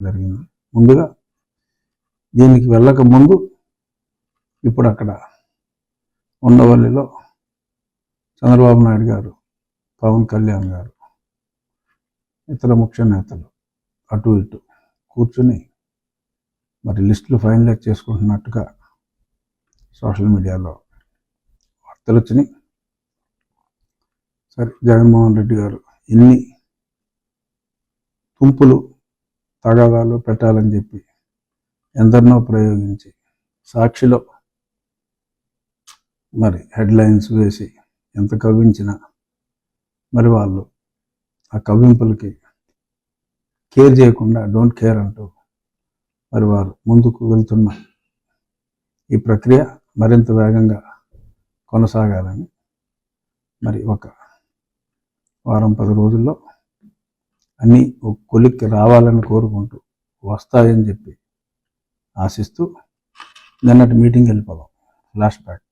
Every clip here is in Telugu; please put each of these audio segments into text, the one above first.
జరిగింది. ముందుగా దీనికి వెళ్ళక ముందు ఇప్పుడు అక్కడ ఉండవల్లిలో చంద్రబాబు నాయుడు గారు పవన్ కళ్యాణ్ గారు ఇతర ముఖ్య నేతలు అటు ఇటు కూర్చుని మరి లిస్టులు ఫైనలైజ్ చేసుకుంటున్నట్టుగా సోషల్ మీడియాలో వార్తలు వచ్చినాయి. సరే జగన్మోహన్ రెడ్డి గారు ఎన్ని తుంపులు తగాదాలు పెట్టాలని చెప్పి ఎందరినో ప్రయోగించి సాక్షిలో మరి హెడ్లైన్స్ వేసి ఎంత కవ్వించినా మరి వాళ్ళు ఆ కవ్వింపులకి కేర్ చేయకుండా డోంట్ కేర్ అంటూ మరి వారు ముందుకు వెళ్తున్న ఈ ప్రక్రియ మరింత వేగంగా కొనసాగాలని మరి ఒక వారం పది రోజుల్లో అన్నీ ఒక కొలిక్కి రావాలని కోరుకుంటూ వస్తాయని చెప్పి ఆశిస్తూ నిన్నటి మీటింగ్ వెళ్ళిపోదాం. ఫ్లాష్ బ్యాక్కి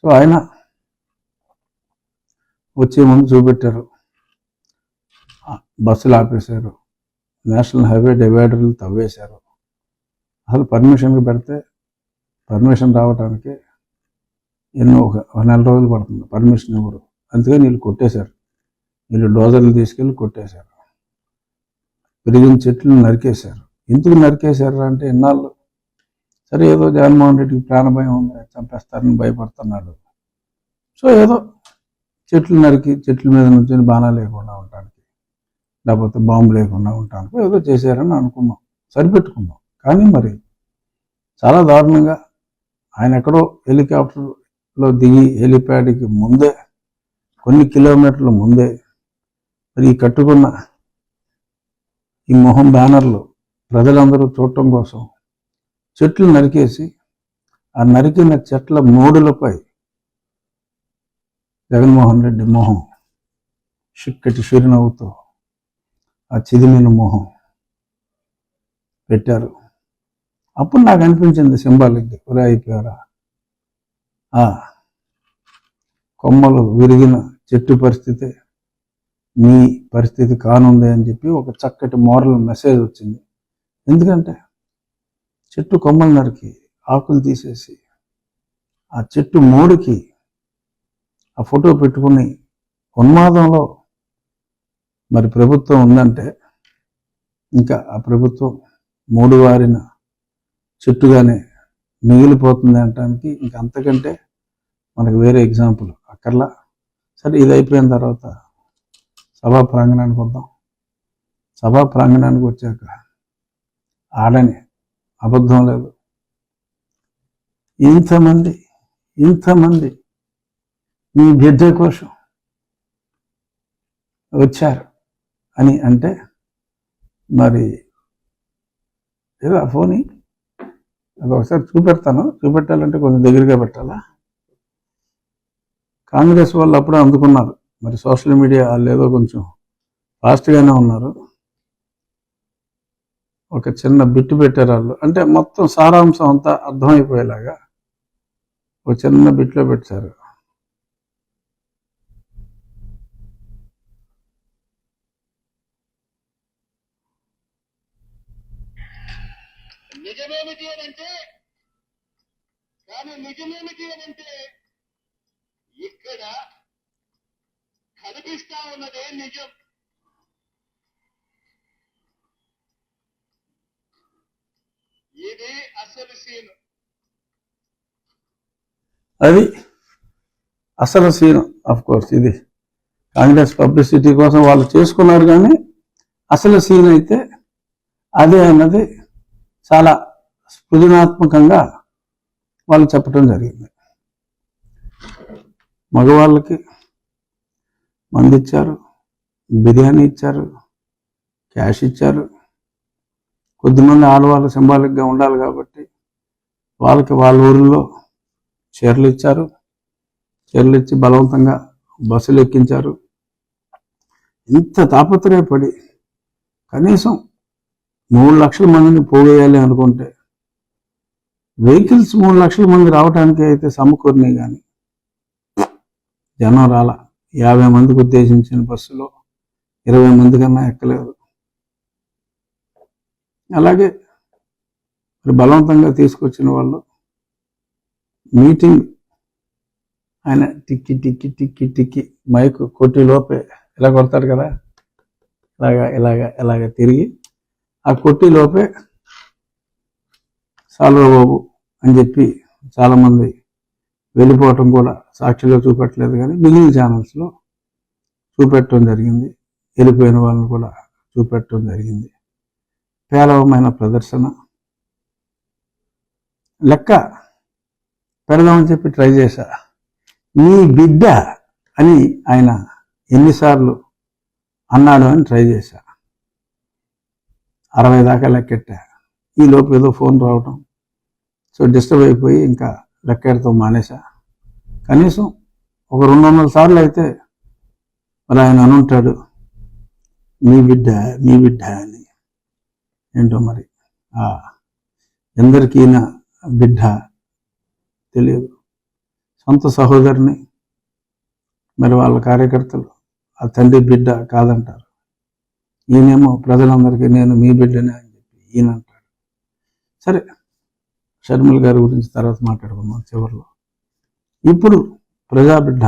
సో ఆయన వచ్చే ముందు చూపెట్టారు. బస్సులు ఆపేశారు. నేషనల్ హైవే డివైడర్లు తవ్వేశారు. అసలు పర్మిషన్కి పెడితే పర్మిషన్ రావడానికి ఎన్నో ఒక ఒక నెల రోజులు పడుతుంది. పర్మిషన్ ఇవ్వరు అందుకని వీళ్ళు కొట్టేశారు. వీళ్ళు డోజర్లు తీసుకెళ్ళి కొట్టేశారు. పెరిగిన చెట్లు నరికేశారు. ఎందుకు నరికేశారు అంటే ఇన్నాళ్ళు సరే ఏదో జగన్మోహన్ రెడ్డికి ప్రాణభయం ఉంది చంపేస్తారని భయపడుతున్నాడు. సో ఏదో చెట్లు నరికి చెట్ల మీద నుంచి బాణాలు లేకుండా ఉండటానికి లేకపోతే బాంబు లేకుండా ఉండటానికి ఏదో చేశారని అనుకున్నాం సరిపెట్టుకున్నాం. కానీ మరి చాలా దారుణంగా ఆయన ఎక్కడో హెలికాప్టర్లో దిగి హెలిప్యాడ్కి ముందే కొన్ని కిలోమీటర్ల ముందే ఈ కట్టుకున్న ఈ మొహం బ్యానర్లు ప్రజలందరూ చూడటం కోసం చెట్లు నరికేసి ఆ నరికిన చెట్ల మూడులపై జగన్మోహన్ రెడ్డి మొహం చిక్కటి చిరునవ్వుతో ఆ చిదిమిన మొహం పెట్టారు. అప్పుడు నాకు అనిపించింది సింబాలిక్ ఒరే అయిపోయారా? ఆ కొమ్మలు విరిగిన చెట్టు పరిస్థితి నీ పరిస్థితి కానుంది అని చెప్పి ఒక చక్కటి మోరల్ మెసేజ్ వచ్చింది. ఎందుకంటే చెట్టు కొమ్మలు నరికి ఆకులు తీసేసి ఆ చెట్టు మూడుకి ఆ ఫోటో పెట్టుకుని ఉన్మాదంలో మరి ప్రభుత్వం ఉందంటే ఇంకా ఆ ప్రభుత్వం మూడు వారిన చెట్టుగానే మిగిలిపోతుంది అనటానికి ఇంకా అంతకంటే మనకు వేరే ఎగ్జాంపుల్ అక్కర్లా. సరే ఇది అయిపోయిన తర్వాత సభా ప్రాంగణానికి వద్దాం. సభా ప్రాంగణానికి వచ్చాక ఆడని అబద్ధం లేదు. ఇంతమంది ఇంతమంది మీ బిడ్డ కోసం వచ్చారు అని అంటే మరి ఏదో ఆ ఫోని అది ఒకసారి చూపెడతాను. చూపెట్టాలంటే కొంచెం దగ్గరగా పెట్టాలా? కాంగ్రెస్ వాళ్ళు అప్పుడే అందుకున్నారు. మరి సోషల్ మీడియా లేదో ఏదో కొంచెం ఫాస్ట్గానే ఉన్నారు. ఒక చిన్న బిట్టు పెట్టారు వాళ్ళు. అంటే మొత్తం సారాంశం అంతా అర్థమైపోయేలాగా ఒక చిన్న బిట్లో పెట్టారు. నిజమేమిటి అని అంటే కానీ నిజమేమిటి అని అంటే ఇక్కడ కనిపిస్తా ఉన్నదే నిజం. ఇది అసలు సీన్. అది అసలు సీన్ ఆఫ్ కోర్స్ ఇది. కాంగ్రెస్ పబ్లిసిటీ కోసం వాళ్ళు చేసుకున్నారు కానీ అసలు సీన్ అయితే అదే అన్నది చాలా సృజనాత్మకంగా వాళ్ళు చెప్పడం జరిగింది. మగవాళ్ళకి మంది ఇచ్చారు బిర్యానీ ఇచ్చారు క్యాష్ ఇచ్చారు. కొద్దిమంది ఆడవాళ్ళు సింబాలిక్గా ఉండాలి కాబట్టి వాళ్ళకి వాళ్ళ ఊరిలో చీరలు ఇచ్చారు. చీరలు ఇచ్చి బలవంతంగా బస్సులు ఎక్కించారు. ఇంత తాపత్రయపడి కనీసం మూడు లక్షల మందిని పోగేయాలి అనుకుంటే వెహికల్స్ మూడు లక్షల మంది రావడానికి అయితే సమకూరినాయి కానీ జనం రాల. యాభై మందికి ఉద్దేశించిన బస్సులో ఇరవై మంది కన్నా ఎక్కలేదు. అలాగే మరి బలవంతంగా తీసుకొచ్చిన వాళ్ళు మీటింగ్ ఆయన టిక్కి టిక్కి టిక్కి టిక్కి మైక్ కొట్టి లోపే ఇలా కొడతాడు కదా. ఇలాగా ఇలాగా ఇలాగ తిరిగి ఆ కొట్టి లోపే సాల్వబాబు అని చెప్పి చాలామంది వెళ్ళిపోవటం కూడా సాక్షిగా చూపెట్టలేదు కానీ మిగిలిన ఛానల్స్లో చూపెట్టడం జరిగింది. వెళ్ళిపోయిన వాళ్ళని కూడా చూపెట్టడం జరిగింది. పేలవమైన ప్రదర్శన. లెక్క పెడదామని చెప్పి ట్రై చేశా. నీ బిడ్డ అని ఆయన ఎన్నిసార్లు అన్నాడు అని ట్రై చేశా. అరవై దాకా లెక్కెట్టా. ఈ లోపు ఏదో ఫోన్ రావటం. సో డిస్టర్బ్ అయిపోయి ఇంకా లెక్కెడతాం మానేశా. కనీసం ఒక రెండు వందల సార్లు అయితే మరి ఆయన అనుంటాడు మీ బిడ్డ మీ బిడ్డ అని. ఏంటో మరి? ఎందరికీ నా బిడ్డ తెలియదు. సొంత సహోదరిని మరి వాళ్ళ కార్యకర్తలు ఆ తండ్రి బిడ్డ కాదంటారు. ఈయనేమో ప్రజలందరికీ నేను మీ బిడ్డనే అని చెప్పి ఈయన అంటాడు సరే షర్మిల గారి గురించి తర్వాత మాట్లాడుకుందాం చివరిలో. ఇప్పుడు ప్రజా బిడ్డ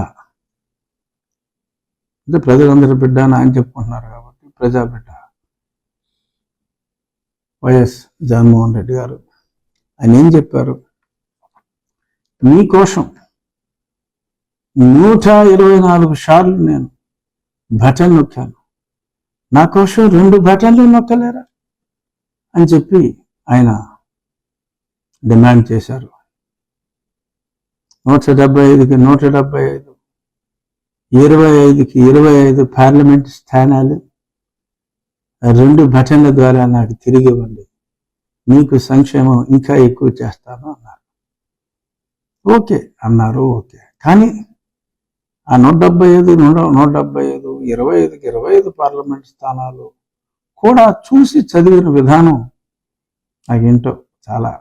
అంటే ప్రజలందరి బిడ్డ అని ఆయన చెప్పుకుంటున్నారు కాబట్టి ప్రజా బిడ్డ వైఎస్ జగన్మోహన్ రెడ్డి గారు. ఆయన ఏం చెప్పారు? మీకోసం నూట ఇరవై నాలుగు సార్లు నేను బటన్ నొక్కాను. నా కోసం రెండు బటన్లు నొక్కలేరా? అని చెప్పి ఆయన డిమాండ్ చేశారు. నూట డెబ్బై ఐదుకి నూట డెబ్బై ఐదు ఇరవై ఐదుకి ఇరవై ఐదు పార్లమెంట్ స్థానాలు రెండు బటన్ల ద్వారా నాకు తిరిగి ఇవ్వండి. మీకు సంక్షేమం ఇంకా ఎక్కువ చేస్తాను అన్నారు. ఓకే అన్నారు ఓకే. కానీ ఆ నూట డెబ్బై ఐదు నూట నూట డెబ్బై ఐదు ఇరవై ఐదుకి ఇరవై ఐదు పార్లమెంట్ స్థానాలు కూడా చూసి చదివిన విధానం నాకేంటో చాలా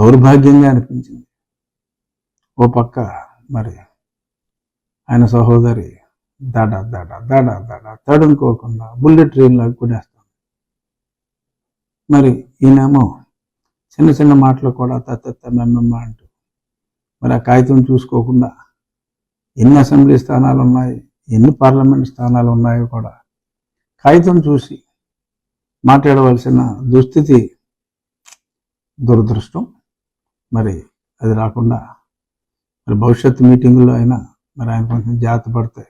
దౌర్భాగ్యంగా అనిపించింది. ఓ పక్క మరి ఆయన సహోదరి దడ దడ దడ దడ తడనుకోకుండా బుల్లెట్ ట్రైన్లో కొనేస్తాం మరి ఈయనేమో చిన్న చిన్న మాటలు కూడా తత్తెత్త మెమ్మెమ్మ అంటూ మరి ఆ కాగితం చూసుకోకుండా ఎన్ని అసెంబ్లీ స్థానాలు ఉన్నాయి ఎన్ని పార్లమెంట్ స్థానాలు ఉన్నాయో కూడా కాగితం చూసి మాట్లాడవలసిన దుస్థితి దురదృష్టం. మరి అది రాకుండా మరి భవిష్యత్తు మీటింగుల్లో అయినా మరి ఆయన కొంచెం జాగ్రత్త పడితే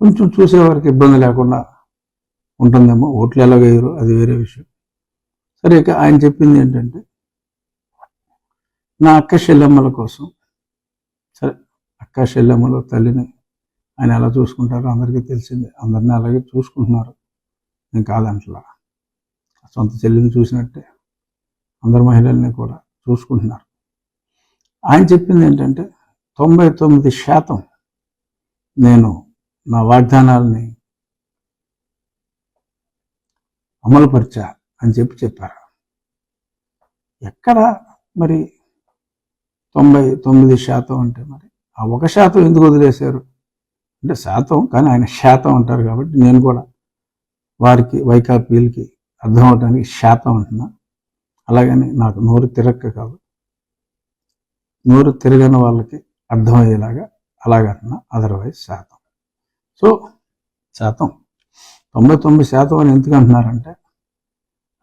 కొంచెం చూసేవారికి ఇబ్బంది లేకుండా ఉంటుందేమో. ఓట్లు ఎలా వేయరు అది వేరే విషయం. సరే ఇక ఆయన చెప్పింది ఏంటంటే నా అక్క చెల్లెమ్మల కోసం సరే అక్క చెల్లెమ్మలు తల్లిని ఆయన ఎలా చూసుకుంటారో అందరికీ తెలిసిందే. అందరినీ అలాగే చూసుకుంటున్నారు. నేను కాదంటలా. సొంత చెల్లిని చూసినట్టే. అందరు మహిళల్ని కూడా. చూసుకుంటున్నారు. ఆయన చెప్పింది ఏంటంటే తొంభై తొమ్మిది శాతం నేను నా వాగ్దానాలని అమలుపరిచా అని చెప్పి చెప్పారు. ఎక్కడ మరి తొంభై తొమ్మిది శాతం అంటే మరి ఆ ఒక శాతం ఎందుకు వదిలేశారు? అంటే శాతం కానీ ఆయన శాతం అంటారు కాబట్టి నేను కూడా వారికి వైకాపీలకి అర్థం అవడానికి శాతం అంటున్నా. అలాగని నాకు నోరు తిరక్క కాదు. నోరు తిరగని వాళ్ళకి అర్థమయ్యేలాగా అలాగంటున్నా అదర్వైజ్ శాతం. సో శాతం. తొంభై తొమ్మిది శాతం అని ఎందుకు అంటున్నారంటే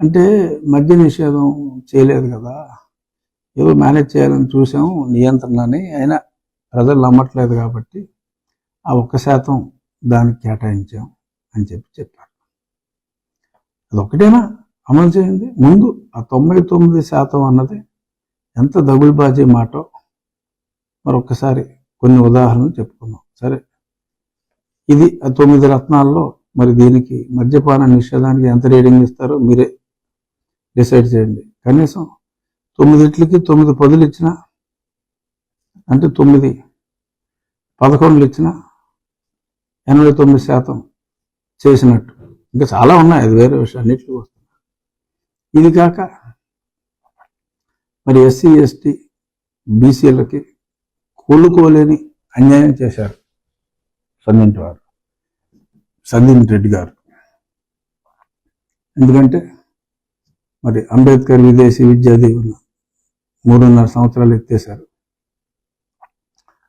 అంటే మద్య నిషేధం చేయలేదు కదా. ఏదో మేనేజ్ చేయాలని చూసాం నియంత్రణని అయినా ప్రజలు నమ్మట్లేదు కాబట్టి ఆ ఒక్క శాతం దానికి కేటాయించాం అని చెప్పి చెప్పారు. అదొక్కటేనా? అమలు చేయండి. ముందు ఆ తొంభై తొమ్మిది శాతం అన్నది ఎంత దగులుబాజీ మాటో మరొకసారి కొన్ని ఉదాహరణలు చెప్పుకుందాం. సరే. ఇది ఆ తొమ్మిది రత్నాల్లో మరి దీనికి మద్యపాన నిషేధానికి ఎంత రేటింగ్ ఇస్తారో మీరే డిసైడ్ చేయండి. కనీసం తొమ్మిదిట్లకి తొమ్మిది పదులు ఇచ్చిన అంటే తొమ్మిది పదకొండులు ఇచ్చిన ఎనభై తొమ్మిది శాతం చేసినట్టు. ఇంకా చాలా ఉన్నాయి. అది వేరే విషయం. అన్నిటికీ ఇది కాక మరి ఎస్సీ ఎస్టీ బీసీలకి కోలుకోలేని అన్యాయం చేశారు సందింటి వారు. సందింటి రెడ్డి గారు. ఎందుకంటే మరి అంబేద్కర్ విదేశీ విద్యా దీవెన మూడున్నర సంవత్సరాలు ఎత్తేశారు.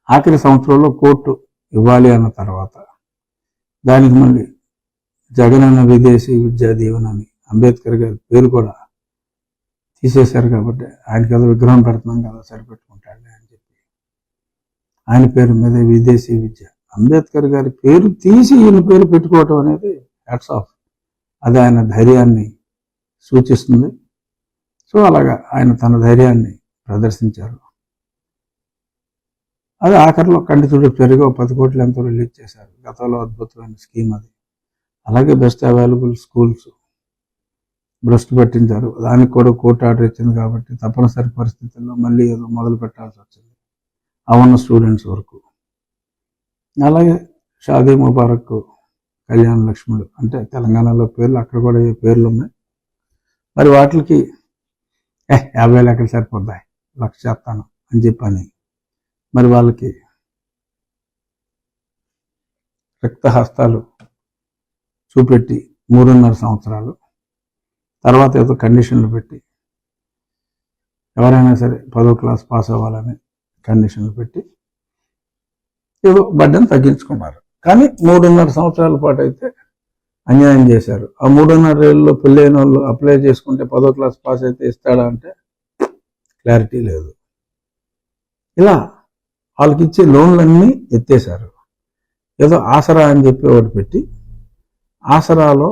ఆఖరి సంవత్సరంలో కోర్టు ఇవ్వాలి అన్న తర్వాత దానికి మళ్ళీ జగనన్న విదేశీ విద్యా దీవెన అని అంబేద్కర్ గారి పేరు కూడా తీసేశారు కాబట్టి ఆయనకి ఏదో విగ్రహం పెడుతున్నాం కదా సరిపెట్టుకుంటాడు అని చెప్పి. ఆయన పేరు మీద విదేశీ విద్య. అంబేద్కర్ గారి పేరు తీసి ఈయన పేరు పెట్టుకోవటం అనేది హ్యాట్స్ ఆఫ్ అది ఆయన ధైర్యాన్ని సూచిస్తుంది. సో అలాగా ఆయన తన ధైర్యాన్ని ప్రదర్శించారు. అది ఆఖరిలో కంటితుడు పెరిగి ఒక పది కోట్లు ఎంతో రిలీజ్ చేశారు. గతంలో అద్భుతమైన స్కీమ్ అది. అలాగే బెస్ట్ అవైలబుల్ స్కూల్స్ భ్రష్టు పట్టించారు. దానికి కూడా కోర్టు ఆర్డర్ ఇచ్చింది కాబట్టి తప్పనిసరి పరిస్థితుల్లో మళ్ళీ ఏదో మొదలు పెట్టాల్సి వచ్చింది. ఆ స్టూడెంట్స్ వరకు. అలాగే షాదీ ముబారక్ కళ్యాణ లక్ష్ముడు అంటే తెలంగాణలో పేర్లు అక్కడ కూడా ఏ పేర్లు ఉన్నాయి? మరి వాటికి ఏ యాభై వేలు ఎక్కడ సరిపోతాయి లక్ష చేస్తాను అని చెప్పని మరి వాళ్ళకి రక్తహస్తాలు చూపెట్టి మూడున్నర సంవత్సరాలు తర్వాత ఏదో కండిషన్లు పెట్టి ఎవరైనా సరే పదో క్లాస్ పాస్ అవ్వాలని కండిషన్లు పెట్టి ఏదో బడ్డను తగ్గించుకున్నారు. కానీ మూడున్నర సంవత్సరాల పాటు అయితే అన్యాయం చేశారు. ఆ మూడున్నర ఏళ్ళలో పెళ్ళైన వాళ్ళు అప్లై చేసుకుంటే పదో క్లాస్ పాస్ అయితే ఇస్తాడా అంటే క్లారిటీ లేదు. ఇలా వాళ్ళకి ఇచ్చే లోన్లన్నీ ఎత్తేశారు. ఏదో ఆసరా అని చెప్పి ఒకటి పెట్టి ఆసరాలో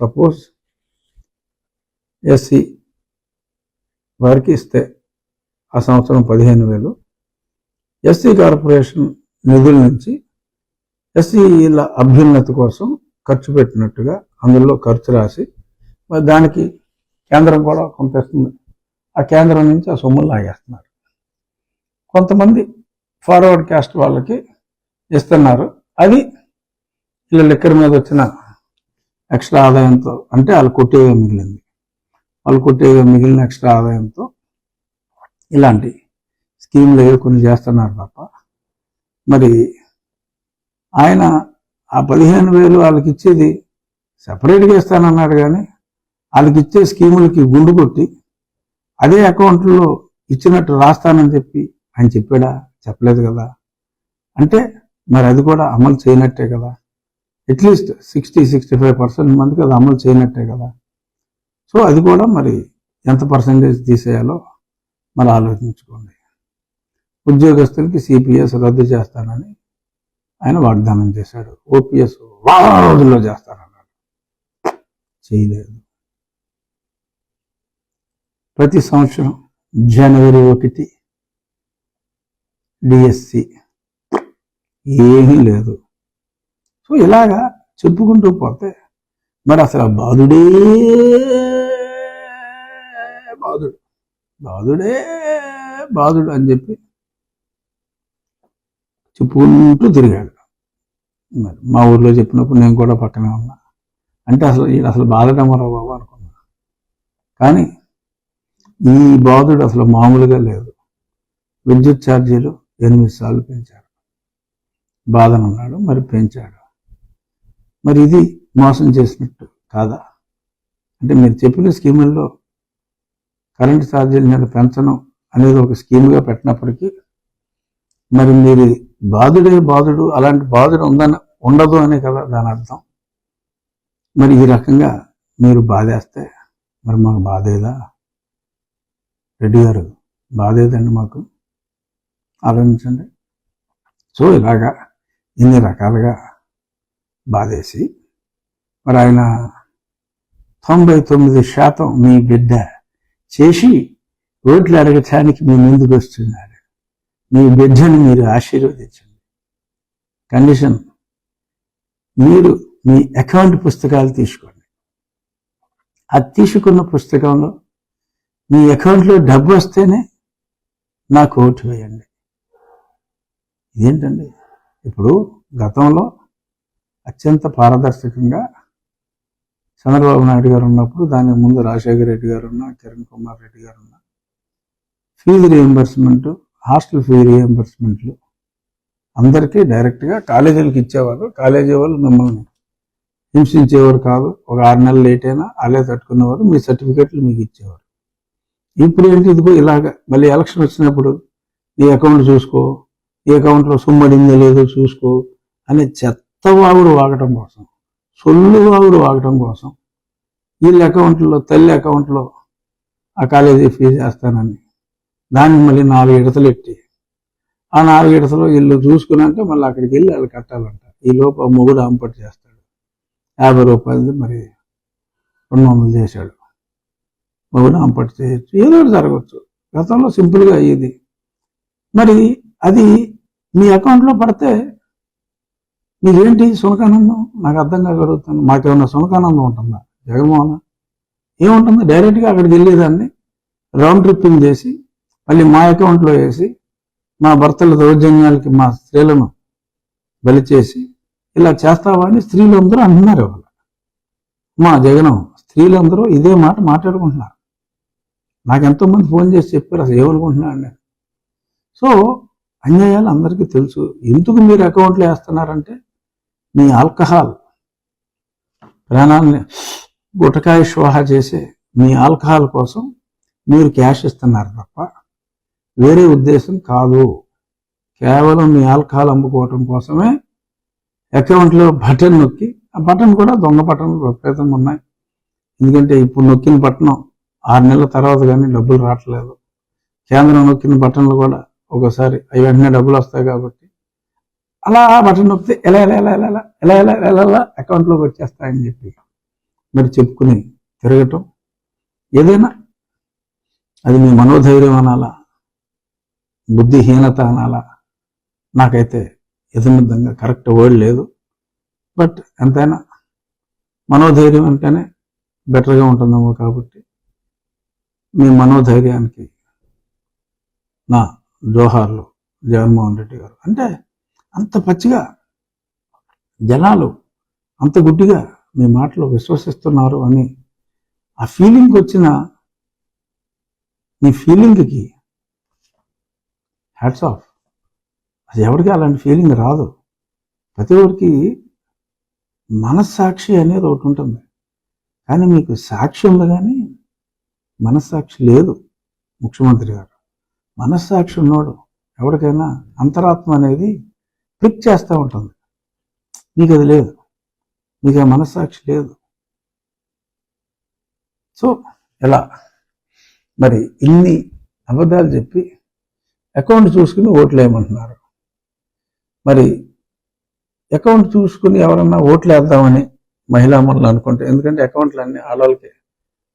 సపోజ్ ఎస్సీ వారికి ఇస్తే ఆ సంవత్సరం పదిహేను వేలు. ఎస్సీ కార్పొరేషన్ నిధుల నుంచి ఎస్సీల అభ్యున్నతి కోసం ఖర్చు పెట్టినట్టుగా అందులో ఖర్చు రాసి మరి దానికి కేంద్రం కూడా కొంత ఇస్తుంది ఆ కేంద్రం నుంచి ఆ సొమ్ములు లాగేస్తున్నారు. కొంతమంది ఫార్వర్డ్ క్యాస్ట్ వాళ్ళకి ఇస్తున్నారు. అది వీళ్ళ లెక్కర్ మీద వచ్చిన ఎక్స్ట్రా ఆదాయంతో అంటే వాళ్ళు కొట్టేవే మిగిలింది. వాళ్ళు కొట్టే మిగిలిన ఎక్స్ట్రా ఆదాయంతో ఇలాంటి స్కీమ్లు ఏవో కొన్ని చేస్తున్నారు తప్ప. మరి ఆయన ఆ పదిహేను వేలు వాళ్ళకి ఇచ్చేది సపరేట్గా ఇస్తానన్నాడు కానీ వాళ్ళకి ఇచ్చే స్కీములకి గుండు కొట్టి అదే అకౌంట్లో ఇచ్చినట్టు రాస్తానని చెప్పి ఆయన చెప్పాడా? చెప్పలేదు కదా. అంటే మరి అది కూడా అమలు చేయనట్టే కదా. At least sixty sixty five percent మందికి అది అమలు చేయనట్టే కదా. సో అది కూడా మరి ఎంత పర్సంటేజ్ తీసేయాలో మరి ఆలోచించుకోండి. ఉద్యోగస్తులకి సిపిఎస్ రద్దు చేస్తానని ఆయన వాగ్దానం చేశాడు. ఓపీఎస్ వారం రోజుల్లో చేస్తానన్నాడు. చేయలేదు. ప్రతి సంవత్సరం జనవరి ఒకటి డిఎస్సి ఏమీ లేదు. సో ఇలాగా చెప్పుకుంటూ పోతే మరి అసలు ఆ బాధుడే బాధుడు. బాధుడే బాధుడు అని చెప్పి చెప్పుకుంటూ తిరిగాడు. మరి మా ఊర్లో చెప్పినప్పుడు నేను కూడా పక్కనే ఉన్నా. అంటే అసలు ఈయన అసలు బాలరామారావు బాబు అనుకున్నా. కానీ ఈ బాధుడు అసలు మామూలుగా లేదు. విద్యుత్ ఛార్జీలు ఎనిమిది సార్లు పెంచారు బాధనున్నాడు మరి పెంచాడు. మరి ఇది మోసం చేసినట్టు కాదా? అంటే మీరు చెప్పిన స్కీముల్లో కరెంటు ఛార్జీలు నేను పెంచను అనేది ఒక స్కీమ్గా పెట్టినప్పటికీ మరి మీరు బాధుడే బాధుడు అలాంటి బాధుడు ఉందని ఉండదు అనే కదా దాని అర్థం. మరి ఈ రకంగా మీరు బాధేస్తే మరి మాకు బాధేదా? రెడ్డి గారు బాధేదండి మాకు. ఆలోచించండి. సో ఇలాగా ఇన్ని రకాలుగా బాధేసి మరి ఆయన తొంభై తొమ్మిది శాతం మీ బిడ్డ చేసి ఓట్లు అడగటానికి మీ ముందుకు వస్తున్నాడు. మీ బిడ్డను మీరు ఆశీర్వదించండి. కండిషన్ మీరు మీ అకౌంట్ పుస్తకాలు తీసుకోండి. అది తీసుకున్న పుస్తకంలో మీ అకౌంట్లో డబ్బు వస్తేనే నాకు ఓటు వేయండి. ఇదేంటండి? ఇప్పుడు గతంలో అత్యంత పారదర్శకంగా చంద్రబాబు నాయుడు గారు ఉన్నప్పుడు దానికి ముందు రాజశేఖర రెడ్డి గారు ఉన్న కిరణ్ కుమార్ రెడ్డి గారు ఉన్న. ఫీజు రియంబర్స్మెంట్ హాస్టల్ ఫీ రియంబర్స్మెంట్లు అందరికీ డైరెక్ట్గా కాలేజీలకు ఇచ్చేవారు కాలేజీ వాళ్ళు మిమ్మల్ని హింసించేవారు కాదు. ఒక ఆరు నెలలు లేట్ అయినా అలాగే తట్టుకునేవారు. మీ సర్టిఫికెట్లు మీకు ఇచ్చేవారు. ఇప్పుడు ఏంటి ఇదిగో ఇలాగ మళ్ళీ ఎలక్షన్ వచ్చినప్పుడు నీ అకౌంట్ చూసుకో ఈ అకౌంట్లో సుమ్మడిందో లేదో చూసుకో అనే చెత్త వాగుడు వాగటం కోసం సొల్లు వాగుడు వాగటం కోసం వీళ్ళ అకౌంట్లో తల్లి అకౌంట్లో ఆ కాలేజీ ఫీజు వేస్తానని. దాన్ని మళ్ళీ నాలుగు ఇడతలు ఎట్టి. ఆ నాలుగు ఇడతలు వీళ్ళు చూసుకున్నాక మళ్ళీ అక్కడికి వెళ్ళి వాళ్ళు కట్టాలంట. ఈ లోపు మొగుడు అంపటి చేస్తాడు. యాభై రూపాయలది మరి రెండు వందలు చేశాడు. మొగుడు అంపటి చేయొచ్చు. ఏదో ఒకటి జరగవచ్చు గతంలో సింపుల్గా అయ్యేది. మరి అది మీ అకౌంట్లో పడితే మీదేంటి సునకానందం? నాకు అర్థం కాక అడుగుతాను మాకేమన్నా సునకానందం ఉంటుందా? జగన్మోహన్? ఏముంటుంది? డైరెక్ట్గా అక్కడికి వెళ్ళేదాన్ని. రౌండ్ ట్రిప్పింగ్ చేసి మళ్ళీ మా అకౌంట్లో వేసి మా భర్తల దౌర్జన్యాలకి మా స్త్రీలను బలి చేసి ఇలా చేస్తావా అని స్త్రీలందరూ అంటున్నారు ఇవాళ. మా జగనం స్త్రీలందరూ ఇదే మాట మాట్లాడుకుంటున్నారు. నాకు ఎంతోమంది ఫోన్ చేసి చెప్పారు అసలు ఏమనుకుంటున్నాను నేను సో అన్యాయాలు అందరికీ తెలుసు. ఎందుకు మీరు అకౌంట్లో వేస్తున్నారంటే మీ ఆల్కహాల్ ప్రాణాన్ని గుటకాయ శ్వాహ చేసే మీ ఆల్కహాల్ కోసం మీరు క్యాష్ ఇస్తున్నారు తప్ప వేరే ఉద్దేశం కాదు. కేవలం మీ ఆల్కహాల్ అమ్ముకోవటం కోసమే అకౌంట్లో బటన్ నొక్కి ఆ బటన్ కూడా దొంగ బటన్లు విపరీతంగా ఉన్నాయి. ఎందుకంటే ఇప్పుడు నొక్కిన బటన్ ఆరు నెలల తర్వాత కానీ డబ్బులు రావట్లేదు. కేంద్రం నొక్కిన బటన్లు కూడా ఒకసారి అవి వెంటనే డబ్బులు వస్తాయి కాబట్టి అలా బటన్ నొప్పితే ఎలా ఎలా ఎలా ఎలా ఎలా ఎలా ఎలా ఎలా ఎలా అకౌంట్లోకి వచ్చేస్తాయని చెప్పి మరి చెప్పుకుని తిరగటం. ఏదైనా అది మీ మనోధైర్యం అనాలా? బుద్ధిహీనత అనాలా? నాకైతే యథమిద్ధంగా కరెక్ట్ వర్డ్ లేదు. బట్ ఎంతైనా మనోధైర్యం అంటేనే బెటర్గా ఉంటుందేమో కాబట్టి మీ మనోధైర్యానికి నా జోహార్లు జగన్మోహన్ రెడ్డి గారు. అంటే అంత పచ్చిగా జనాలు అంత గుడ్డిగా మీ మాటలు విశ్వసిస్తున్నారు అని ఆ ఫీలింగ్ వచ్చిన మీ ఫీలింగ్కి హ్యాట్స్ ఆఫ్ అది ఎవరికి అలాంటి ఫీలింగ్ రాదు. ప్రతి ఒక్కరికి మనస్సాక్షి అనేది ఒకటి ఉంటుంది. కానీ మీకు సాక్షి ఉంది కానీ మనస్సాక్షి లేదు ముఖ్యమంత్రి గారు. మనస్సాక్షి ఉన్నోడు ఎవరికైనా అంతరాత్మ అనేది క్లిక్ చేస్తూ ఉంటుంది. మీకు అది లేదు. మీకు ఆ మనస్సాక్షి లేదు. సో ఎలా? మరి ఇన్ని అబద్ధాలు చెప్పి అకౌంట్ చూసుకుని ఓట్లు వేయమంటున్నారు మరి అకౌంట్ చూసుకుని ఎవరన్నా ఓట్లు వేద్దామని మహిళా మనులు అనుకుంటే ఎందుకంటే అకౌంట్లు అన్నీ ఆడవాళ్ళకి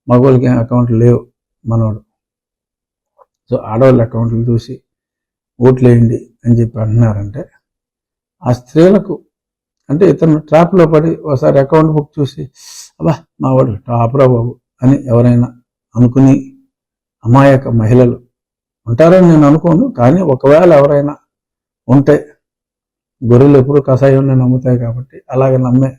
మగవాళ్ళకి అకౌంట్లు లేవు మనోడు. సో ఆడవాళ్ళ అకౌంట్లు చూసి ఓట్లు వేయండి అని చెప్పి అంటున్నారంటే ఆ స్త్రీలకు అంటే ఇతను ట్రాప్లో పడి ఒకసారి అకౌంట్ బుక్ చూసి అబ్బా మావాడు టాప్రా టాపరా బాబు అని ఎవరైనా అనుకుని అమాయక మహిళలు ఉంటారని నేను అనుకోను కానీ ఒకవేళ ఎవరైనా ఉంటే గొర్రెలు ఎప్పుడు కషాయం నమ్ముతాయి కాబట్టి అలాగే నమ్మే